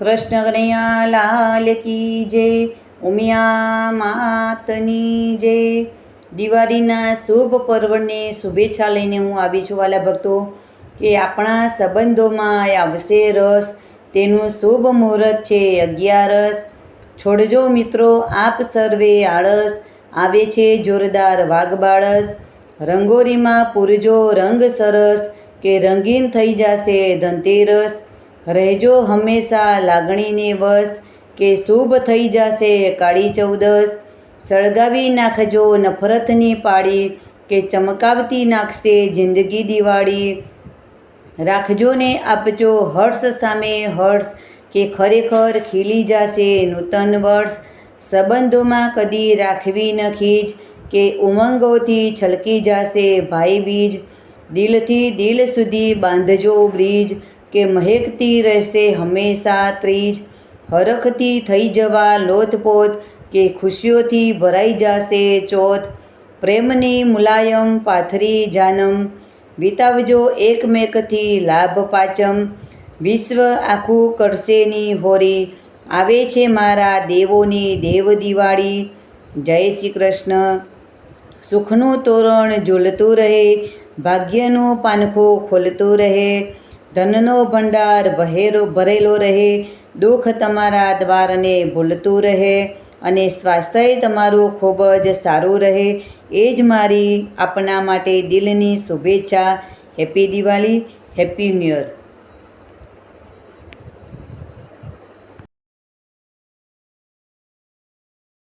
કૃષ્ણ કનૈયા લાલ કી જય, ઉમિયા માતની જય. દિવાળીના શુભ પર્વની શુભેચ્છા લઈને હું આવી છું વાલા ભક્તો, કે આપણા સંબંધોમાં આવશે રસ, તેનું શુભ મુહૂર્ત છે અગિયારસ. છોડજો મિત્રો, આપ સર્વે આળસ, આવે છે જોરદાર વાઘબાળસ. રંગોળીમાં પૂરજો રંગ સરસ, કે રંગીન થઈ જશે ધનતેરસ. રહેજો હંમેશા લાગણીને વશ કે શુભ થઈ જશે કાળી ચૌદસ સળગાવી નાખજો નફરતની પાડી કે ચમકાવતી નાખશે જિંદગી દિવાળી. રાખજો ને આપજો હર્ષ સામે હર્ષ કે ખરેખર ખીલી જશે નૂતન વર્ષ. સંબંધોમાં કદી રાખવી ન ખીજ કે ઉમંગોથી છલકી જશે ભાઈ બીજ. દિલથી દિલ સુધી બાંધજો બ્રિજ. કે મહેકતી રહેશે હંમેશા ત્રીજ. હરખથી થઈ જવા લોથપોથ કે ખુશીઓથી ભરાઈ જશે ચોથ. પ્રેમની મુલાયમ પાથરી જાનમ. વિતાવજો એકમેકથી લાભ પાચમ. વિશ્વ આખું કરશેની હોરી. આવે છે મારા દેવોની દેવ દિવાળી. જય શ્રી કૃષ્ણ. સુખનું તોરણ ઝૂલતું રહે. ભાગ્યનું પાનખું ખોલતું રહે. ધનનો ભંડાર ભહેરો ભરેલો રહે, દુઃખ તમારા દ્વારને ભૂલતું રહે અને સ્વાસ્થ્ય તમારું ખૂબ જ સારું રહે. એ જ મારી આપના માટે દિલની શુભેચ્છા. Happy Diwali, happy new year.